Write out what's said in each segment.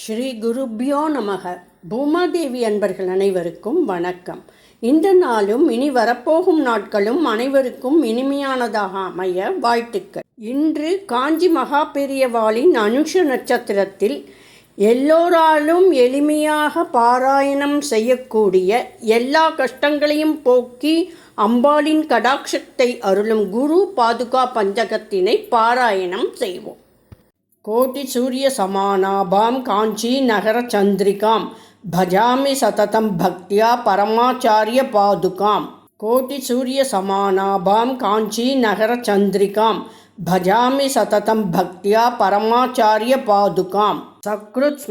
ஸ்ரீ குருப்யோ நமக. பூமாதேவி அன்பர்கள் அனைவருக்கும் வணக்கம். இந்த நாளும் இனி வரப்போகும் நாட்களும் அனைவருக்கும் இனிமையானதாக அமைய வாழ்த்துக்கள். இன்று காஞ்சி மகா பெரியவாளின் அனுஷ நட்சத்திரத்தில் எல்லோராலும் எளிமையாக பாராயணம் செய்யக்கூடிய எல்லா கஷ்டங்களையும் போக்கி அம்பாளின் கடாட்சத்தை அருளும் குரு பாதுகா பஞ்சகத்தினை பாராயணம் செய்வோம். கோட்டி சூரிய சமானாபாம் காஞ்சி நகர சந்திரிகாம் பஜாமி சததம் பக்தியா பரமாச்சாரிய பாதுகாம் கோட்டி சூரிய சமானாபாம் காஞ்சி நகர சந்திரிகாம் பஜாமி சததம் பக்தியா பரமாச்சாரிய பாதுகாம் சக்ருத்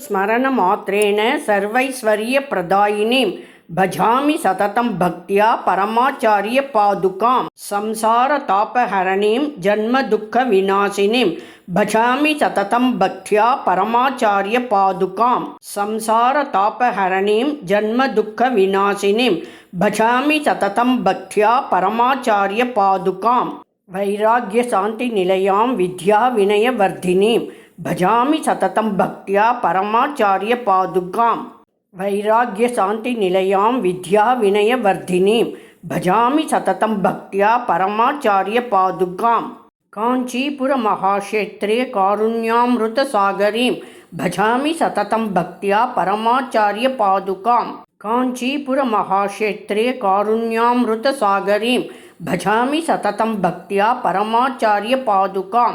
ஸ்மரண மாத்திரேன சர்வைஸ்வரிய பிரதாயினீம் பஜாமி சததம் பக்தியா பரமாச்சாரிய பாதுகாம். சம்சார தாபஹரணீம் ஜன்ம துக்க விநாசினிம். பஜாமி சததம் பக்தியா பரமாச்சாரிய பாதுகாம். சம்சார தாபஹரணீம் ஜன்ம துக்க விநாசினிம். பஜாமி சததம் பக்தியா பரமாச்சாரிய பாதுகாம். வைராகிய சாந்தி நிலையாம் வித்யா வினய வர்தினீம் பஜாமி சததம் பக்தியா பரமாச்சாரிய பாதுகாம். वैराग्य शांति निलयाम विद्या विनय वर्धिनी भजामि सततम भक्त्या परमाचार्य पादुकाम कांचीपुर महाक्षेत्रे कारुण्यामृत कारुण्यामृतसागरीं भजामि सततम भक्त्या परमाचार्य पादुकाम कांचीपुर महाक्षेत्रे कारुण्यामृत कारुण्यामृतसागरीं भजामि सततम भक्त्या परमाचार्य पादुकां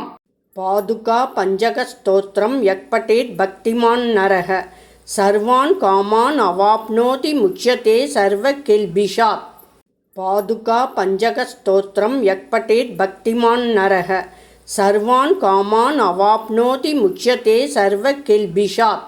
पादुका पञ्जकस्तोत्रं यक्पठेत् भक्तिमान् नरः। சர்வான் காமான் அவாப்னோதி முட்சத்தே சர்வ கெல்பிஷாப் பாதுகா பஞ்சக ஸ்தோத்திரம் யக்பட்டேத் பக்திமான் நரக. சர்வான் காமான் அவாப்னோதி முட்சத்தே சர்வ கெல்பிஷாப்